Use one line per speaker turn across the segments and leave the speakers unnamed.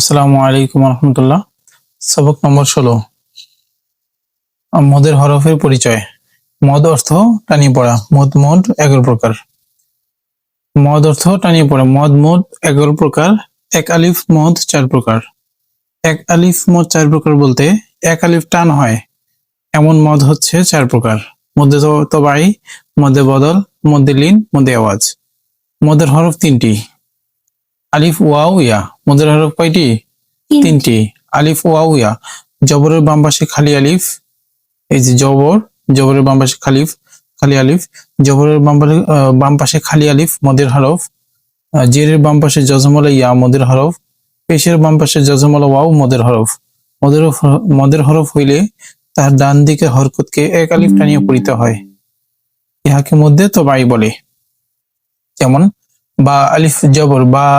আসসালামু আলাইকুম রহমতুল্লাহ সবক নম্বর ষোলো। মদের হরফের পরিচয়। মদ অর্থ টানিয়ে পড়া, মদ মদ এগারো প্রকার। মদ অর্থ টানিয়ে পড়া, মদ মদ এগারো প্রকার, এক আলিফ মদ চার প্রকার। এক আলিফ মদ চার প্রকার বলতে এক আলিফ টান হয়, এমন মদ হচ্ছে চার প্রকার। মধ্যে তবাই মধ্যে বদল মধ্যে লিন মধ্যে আওয়াজ। মদের হরফ তিনটি। আলিফ ওয়াও ইয়া। মদের হরফ কয়টি? তিনটি। আলিফ ওয়াও ইয়া। জবরের বাম পাশে খালি আলিফ। এই যে জবর জবরের বাম পাশে খালিফ খালি আলিফ। জবরের বাম বাম পাশে খালি আলিফ মদের হরফ। জেরের বাম পাশে জজমলা ইয়া মদের হরফ। পেশের বাম পাশে জজমলা ওয়াও মদের হরফ। মদের মদের হরফ হইলে তার ডান দিকে হরকতকে এক আলিফ টানিয়ে পড়িতে হয়। ইহাকে মধ্যে তবাই বলে। যেমন বা আলিফ জবর বা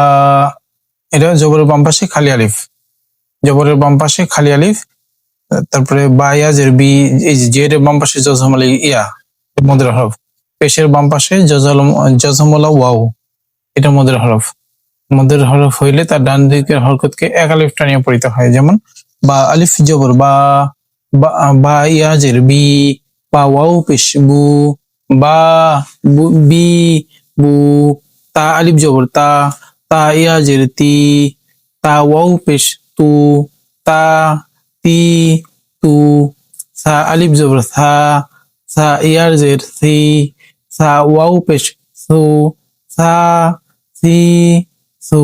এটা জবরের বাম পাশে খালি আলিফ। জবরের বাম পাশে খালি আলিফ, তারপরে বা ইয়াজের বি, এই জের বাম পাশে জজমলা ইয়া, মদের হরফ। পেশের বাম পাশে জজমলা ওয়াও, এটা মদের হরফ। মদের হরফ হইলে তার ডান দিকের হরকতকে এক আলিফ টানিয়ে পড়িতে হয়, যেমন বা আলিফ জবর বা, বা- ইয়াজের বি, বা ওয়াও পেশ বা বু- বি, বু তা আলিফ জবর, তা তা ইয়াজের তি, তা ওয়াও পেশ তু, তা তি তু, সা আলিফ জবর, সা সা ইয়াজের সি, সা ওয়াও পেশ সু, সা সি সু,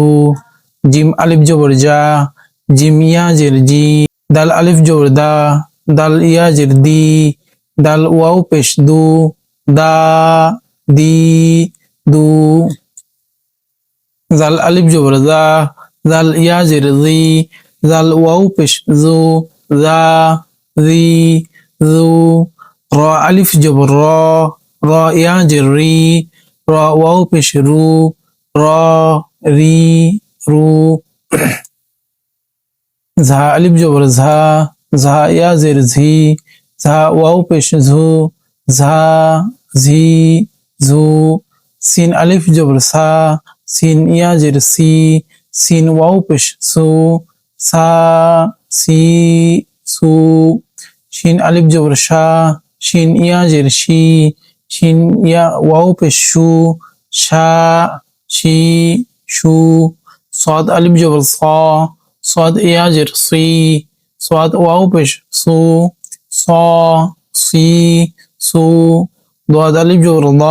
জিম আলিফ জবর জা, জিম ইয়াজের জি, দাল আলিফ জবর দা, দাল ইয়াজের দি, দাল ওয়াও পেশ দু, দা, দি, দু জাল আলিফ জবর জা জাল ইয়াজের জি জাল ওয়াও পেশ জু জা জি জু র আলিফ জবর র র ইয়াজের রি র ওয়াও পেশ রু র রি রু ঝা আলিফ জবর ঝা ঝা ইয়াজের ঝি ঝা ওয়াও পেশ ঝু ঝা ঝি ঝু সিন আলিফ জবর সা সিন ইয়াজির সি সিন ওয়াউপেশ সু সা সি সু শিন আলিফ জবর শা শিন ইয়াজের শি শিন ইয়া ওয়াও পেশ সু সা শি সু সদ আলিফ জবর স সদ ইয়াজের সি সাদ ওয়াও পেশ সু স সি সু দোয়াদ আলিফ জবর দ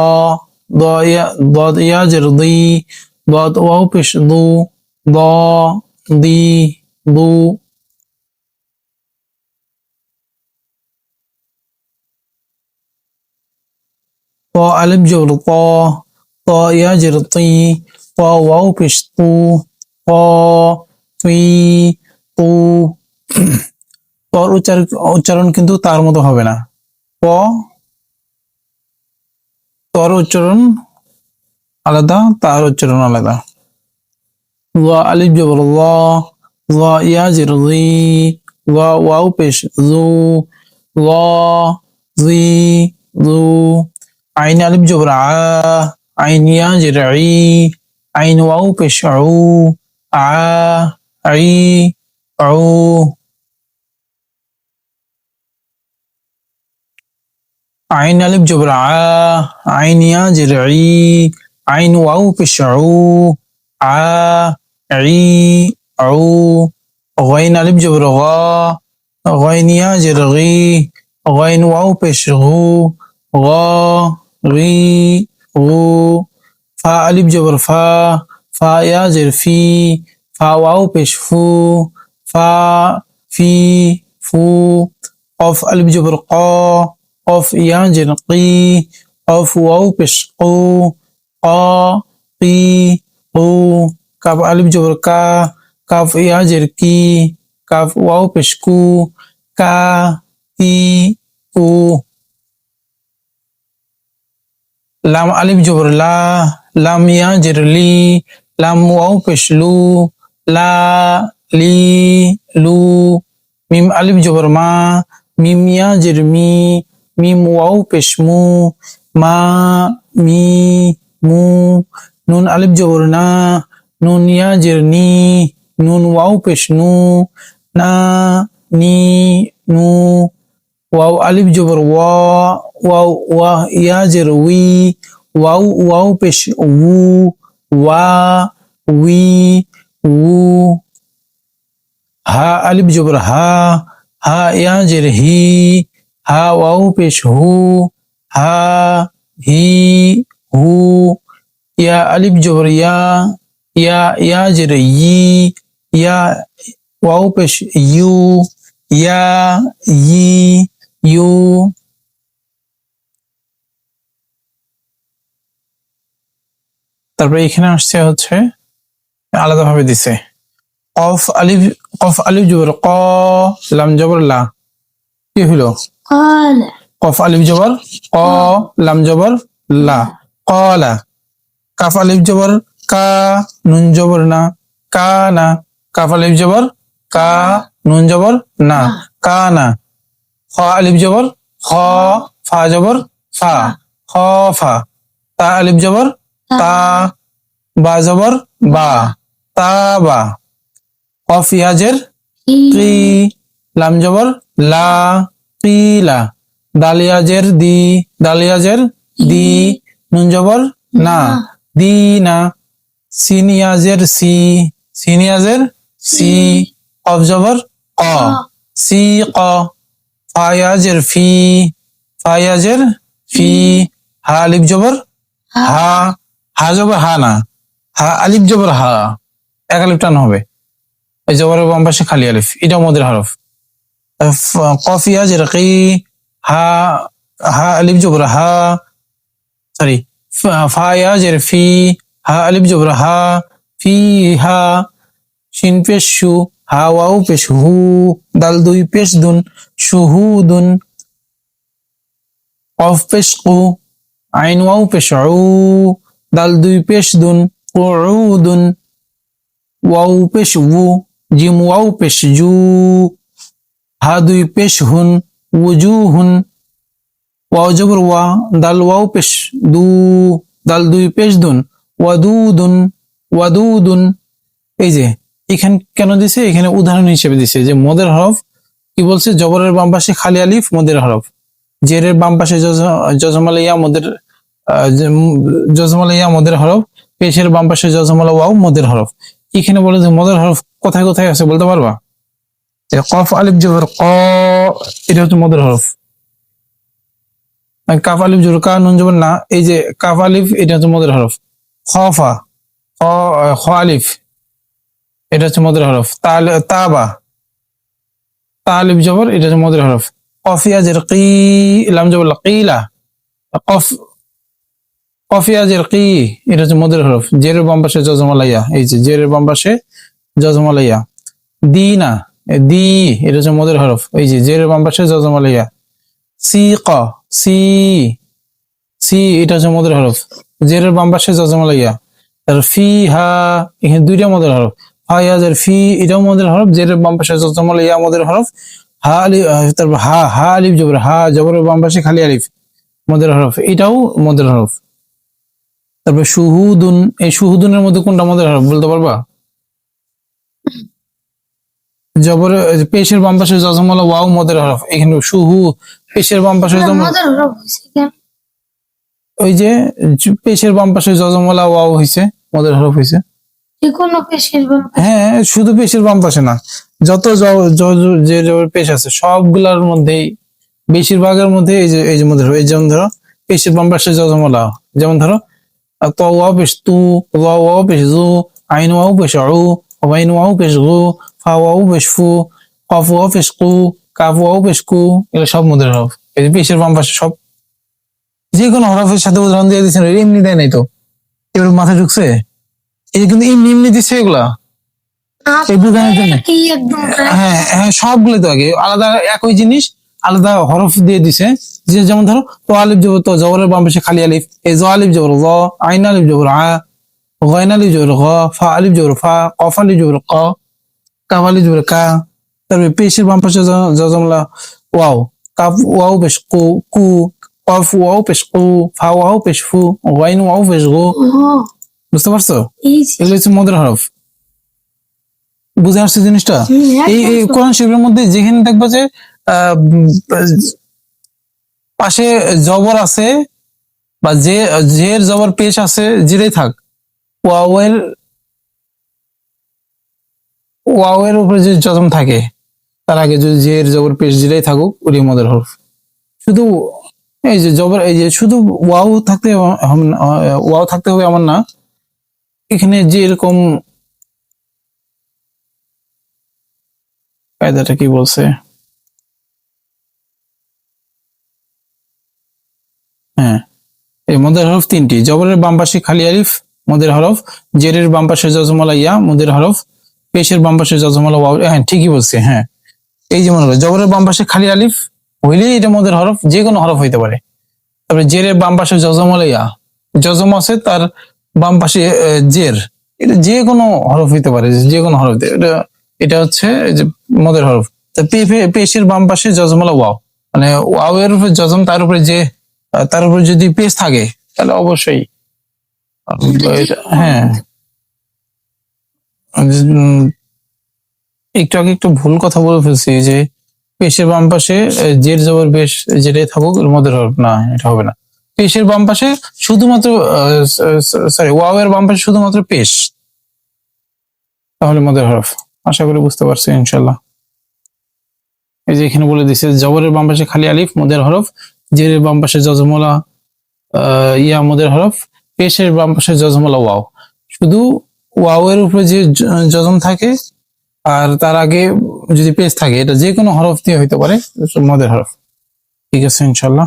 ضاد ياجر ضي ضاد واو بش ضو ضا ضي ضو طا ألف جبر طا طا ياجر طي طا واو بش طو طا طي طو পর উচ্চারণ উচ্চারণ কিন্তু তার মতো হবে না প তর উচ্চারণ আলাদা, তার উচ্চারণ আলাদা। ওয়া আলিফ জবর ওয়া ওয়া ইয়াজির জি ওয়া, ওয়াও পেশ, জু, ওয়া, জি, জু। আইন আলিফ জবর আ, আইন ইয়াজির ই, আইন ওয়াও পেশ, উ, আ, ই, উ। عين ألف جبر ع عين يا جرعي عين واو بشعو ع عي عو غين ألف جبر غا غين يا جرغي غين واو بشغو غا غي غو فا ألف جبر فا فا يا جرفي فا واو بشفو فا في فو قف ألف جبر قا of yajin qi of wau pesku, qu qa qi kaf alib jubur ka kaf yajin ki kaf wau pesku, ka i u. Lam alib jubur la lam yajin li lam wau peslu, la li lu. Mim alib jubur ma mim yajin mi মিম ওয়াও পেশ মু মা me মু নুন আলিফ জবর না নুন ইয়াজের নি নুন ওয়াও পেশ নু না নি নু ওয়াও আলিফ জবর ওয়া ওয়াও ওয়া ইয়া জের উই ওয়াও ওয়াও পেশ উ ওয়া উই উ হা আলিফ জবর হা হা ইয়া জের হা ওয়াও পেশ হু, হা, হি, হু, ইয়া আলিফ জবর ইয়া ইয়া ইয়া জের ই, ইয়া ওয়াও পেশ ইউ, ইয়া, ই, ইউ। তারপরে এখানে আসছে হচ্ছে, আলাদাভাবে দিছে। কফ আলিফ কফ আলিফ জবর ক, লাম জবর লা। কি হলো
قال
قف ألف جبر قا لام جبر لا قال كاف ألف جبر كا نون جبر نا كانا كاف ألف جبر كا نون جبر نا كانا خا ألف جبر خا فا جبر فا خافا تا ألف جبر تا با جبر با تابا قف ياجر قي لام جبر لا কিলা দালিয়াজের দি দালিয়াজের দি নুন জবর না। দি না। সিনিয়াজের সি সিনিয়াজের সি কফ জবর ক। সি ক। ফায়াজের ফি ফায়াজের ফি হা আলিফ জবর হা। হা জবর হা না। হা আলিফ জবর হা। এক আলিফ টান হবে। এই জবরের বাম পাশে খালি আলিফ। এটাও মদের হরফ। قافية جرقي ها ها ألف جبر ها سوري فايا جر في ها ألف جبر ها في ها شين بيشو ها واو بيشو هو دال دوي بيش دون شهود قف بيش قو عين واو بيش عو دال دوي بيش دون قعود واو بيش وو جيم واو بيش جو. দুই পেশ হুন, উজু হুন। ওয়াও জবর ওয়া, দাল ওয়াও পেশ দু, দাল দুই পেশ দুন। ওয়াদুদুন ওয়াদুদুন এই যে, এখানে কেন দিছে? এখানে উদাহরণ হিসেবে দিছে যে মদের হরফ কি বলছে? জবরের বাম পাশে খালি আলিফ, মদের হরফ। জেরের বাম পাশে জজমাল ইয়া, মদের জজমাল ইয়া, মদের হরফ। পেশের বাম পাশে জজমাল ওয়াও, মদের হরফ। এখানে বলে যে মদের হরফ কোথায় কোথায় আছে বলতে পারবা? কফ আলিফ জবর ক, এটা হচ্ছে মদের হরফ। কাফ আলিফ জবর কা, নুন না, এই যে কাফ আলিফ, এটা হচ্ছে মদের হরফ। খফা খ আলিফ, এটা হচ্ছে মদের হরফ। তাবা, তা জবর, এটা হচ্ছে মদের হরফ। কফিয়া কি, লাম জবর কিলা, কফ কফিয়া কি, এটা হচ্ছে মদের হরফ। জেরের বাম পাশে জজমালাইয়া এই যে জেরের বাম পাশে জজমালাইয়া দিনা দি, এটা হচ্ছে মদের হরফ। এই যে জেরের বাম পাশে জজমালাইয়া সি, ক, সি সি, এটা হচ্ছে মদের হরফ। জেরের বাম পাশে জজমালাইয়া তার ফি, হা, এখানে দুইটা মদের হরফ। হা ইয়াজের ফি, এটাও মদের হরফ। জেরের বাম পাশে জজমালাইয়া মদের হরফ। হা, আলি তারপর হা হা, আলিফ, জবর, হা জবরের বাম খালি আলিফ। মদের হরফ, এটাও মদের হরফ। তারপর সুহুদুন এই সুহুদুনের মধ্যে কোনটা মদের হরফ, বলতে পারবা? জবর পেশের বাম পাশে জজমালা ওয়াও মদের হরফ। এখানে সুহু পেশের বাম পাশে জজম- ওই যে পেশের বাম পাশে জজমালা ওয়াও হইছে মদের হরফ হইছে হ্যাঁ শুধু পেশের বাম পাশে না যত যে জবর পেশ আছে সবগুলার মধ্যেই বেশিরভাগের মধ্যে এই যে এই যে মধ্যে এই যেমন ধরো পেশের বাম পাশে জজমালা যেমন ধরো ত ওয়াও পেশ তু ওয়া ওয়াও পেশ জু আইন ওয়াও পেশ ওয়াইন ওয়াও পেশ গু ফা ওয়াও পেশ ফু কফ ওয়াও পেশ কু কাফ ওয়াও পেশ কু এগুলো সব মধ্যে হরফ এই যে পেশের বাম পাশে সব। যে কোনো হরফের সাথে উদাহরণ দিয়ে দিচ্ছেন এমনি দেয় নাই তো। এবার মাথায় ঢুকছে? এই কিন্তু এমনি এমনি দিচ্ছে এগুলা।
একদম
হ্যাঁ হ্যাঁ সবগুলো তো আগে। আলাদা একই জিনিস আলাদা হরফ দিয়ে দিছে। যে যেমন ধরো তো আলিফ জবর তো জবরের বাম পাশে খালি আলিফ। এই জ আলিফ জবর জ আইন আলিফ জবর আ আলিফ জবর গ ফা আলিফ জবর ফা কফ আলিফ জবর ক কাফ আলিফ জবর কা তারপরে পেশের বাম পাশে জজমলা ওয়াও কাফ ওয়াও পেশ কু কু কফ ওয়াও পেশ কু ফা ওয়াও পেশ ফু গয়ন ওয়াও পেশ গু বুঝতে পারছ? এগুলো হচ্ছে মদের হরফ। বুঝে আসছে জিনিসটা? এই এই। কোরআন শরীফের মধ্যে যেখানে দেখবা যে আহ, পাশে জবর আছে বা যে জের জবর পেশ আছে যেটাই থাক। ওয়াওয়ের ওয়াওয়ের উপরে যে যজম থাকে, তার আগে যদি জের জবর পেশ যেটাই থাকুক ওটি মদের হরফ শুধু এই যে জবর, এই যে শুধু ওয়াও থাকতে ওয়াও থাকতে হবে এমন না। এখানে যে এরকম কায়দাটা কি বলছে? হ্যাঁ এই মদের হরফ তিনটি। জবরের বাম পাশে খালি আলিফ মদের হরফ, জেরের বাম পাশে জজমালা ইয়া, মদের হরফ, পেশের বাম পাশে জজমালা ওয়াও হ্যাঁ ঠিকই বলছে হ্যাঁ। এই যেমন জবরের বাম পাশে খালি আলিফ, হইলেই এটা মদের হরফ, যে কোনো হরফ হইতে পারে। তারপরে জেরের বাম পাশে জজমালা ইয়া জজম আছে তার বাম পাশে জের, এটা যে কোনো হরফ হইতে পারে, যে কোনো হরফ এটা এটা হচ্ছে মদের হরফ। তা পেশের বাম পাশে জজমালা ওয়াও মানে ওয়াও এর উপরে জজম তার উপরে যে, তার উপরে যদি পেশ থাকে, তাহলে অবশ্যই হ্যাঁ। একটু আগে একটু ভুল কথা বলে ফেলছি যে পেশের বাম পাশে জের জবর পেশ যেটাই থাকুক এর মধ্যে হরফ না এটা হবে না। পেশের বাম পাশে শুধুমাত্র সরি ওয়াও এর বাম পাশে শুধুমাত্র পেশ। তাহলে মদের হরফ। আশা করি বুঝতে পারছি ইনশাল্লাহ এই যে এখানে বলে দিছে জবরের বাম পাশে খালি আলিফ মদের হরফ। জেরের বাম পাশে জজমলা আহ, ইয়া মদের হরফ। পেশের বাম পাশে জজম হলো ওয়াও। শুধু ওয়াও এর উপরে যে জজম থাকে, আর তার আগে যদি পেজ থাকে, এটা যে কোনো হরফ দিয়ে হইতে পারে মদের হরফ। ঠিক আছে ইনশাল্লাহ